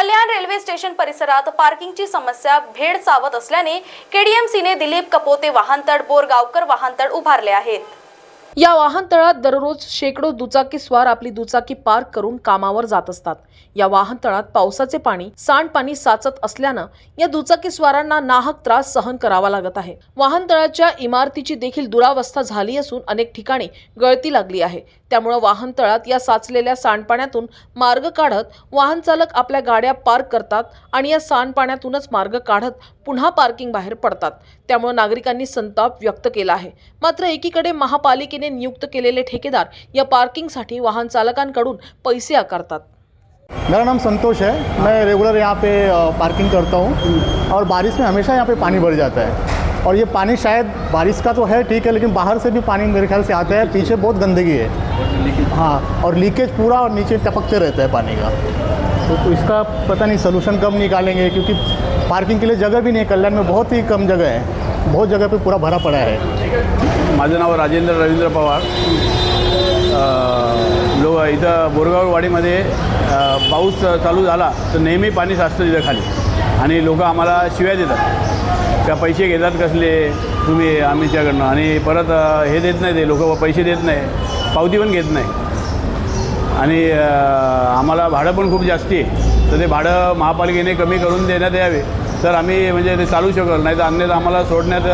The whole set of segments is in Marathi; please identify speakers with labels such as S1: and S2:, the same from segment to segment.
S1: कल्याण रेल्वे स्टेशन परिसरात पार्किंगची समस्या भेडसावत असल्याने केडीएमसीने दिलीप कपोते वाहनतळ बोरगावकर वाहनतळ उभारले आहेत.
S2: या वाहनतळात दररोज शेकडो दुचाकी स्वार आपली दुचाकी पार्क करून कामावर जात असतात. या वाहनतळात पावसाचे पाणी सांडपाणी साचत असल्यानं या दुचाकी स्वारांना नाहक त्रास सहन करावा लागत आहे. वाहनतळाच्या इमारतीची देखील दुरावस्था झाली असून अनेक ठिकाणी गळती लागली आहे. त्यामुळे वाहनतळात या साचलेल्या सांडपाण्यातून मार्ग काढत वाहन चालक आपल्या गाड्या पार्क करतात आणि या सांडपाण्यातूनच मार्ग काढत पुन्हा पार्किंग बाहेर पडतात. त्यामुळे नागरिकांनी संताप व्यक्त केला आहे. मात्र एकीकडे महापालिके पालिकेने नियुक्त केलेले ठेकेदार या पार्किंगसाठी वाहन चालकांकडून पैसे आकारतात.
S3: मेरा नाम संतोष है। मैं रेगुलर यहाँ पे पार्किंग करता हूँ और बारिश में हमेशा यहाँ पे पानी भर जाता है। और ये पानी शायद बारिश का तो है ठीक है लेकिन बाहर से भी पानी मेरे ख्याल से आता है पीछे बहुत गंदगी है। हाँ और लीकेज पूरा और नीचे टपकते रहता है पानी का। तो, तो इसका पता नहीं सोलूशन कब निकालेंगे क्योंकि पार्किंग के लिए जगह भी नहीं है कल्याण में बहुत ही कम जगह है। बहुत जगह पे पूरा भरा पड़ा है।
S4: माझं नाव राजेंद्र रवींद्र पवार. लो इथं बोरगाववाडीमध्ये पाऊस चालू झाला तर नेहमी पाणी साचतं तिथं खाली. आणि लोक आम्हाला शिव्या देतात. का पैसे घेतात कसले? तुम्ही आम्हीच्याकडनं आणि परत हे देत नाही ते लोक पैसे देत नाही. पावती पण घेत नाही. आणि आम्हाला भाडं पण खूप जास्ती आहे. तर ते भाडं महापालिकेने कमी करून देण्यात यावे. तर आम्ही म्हणजे ते चालू शकल. नाही तर अन्यथा आम्हाला सोडण्यात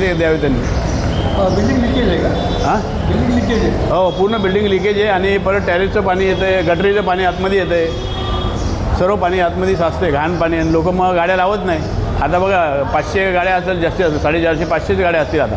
S4: हे द्यावे त्यांनी.
S3: बिल्डिंग लीकेज है
S4: हां?
S3: बिल्डिंग लीकेज है
S4: हो पूर्ण बिल्डिंग लिकेज आहे आणि परत टॅरेसचं पाणी येतं आहे गटरीचं पाणी आतमध्ये येतं आहे सर्व पाणी आतमध्ये साचते घाण पाणी आणि लोक मग गाड्या लावत नाही. आता बघा पाचशे गाड्या असेल जास्तीत जास्त साडेचारशे पाचशेच गाड्या असतील आता.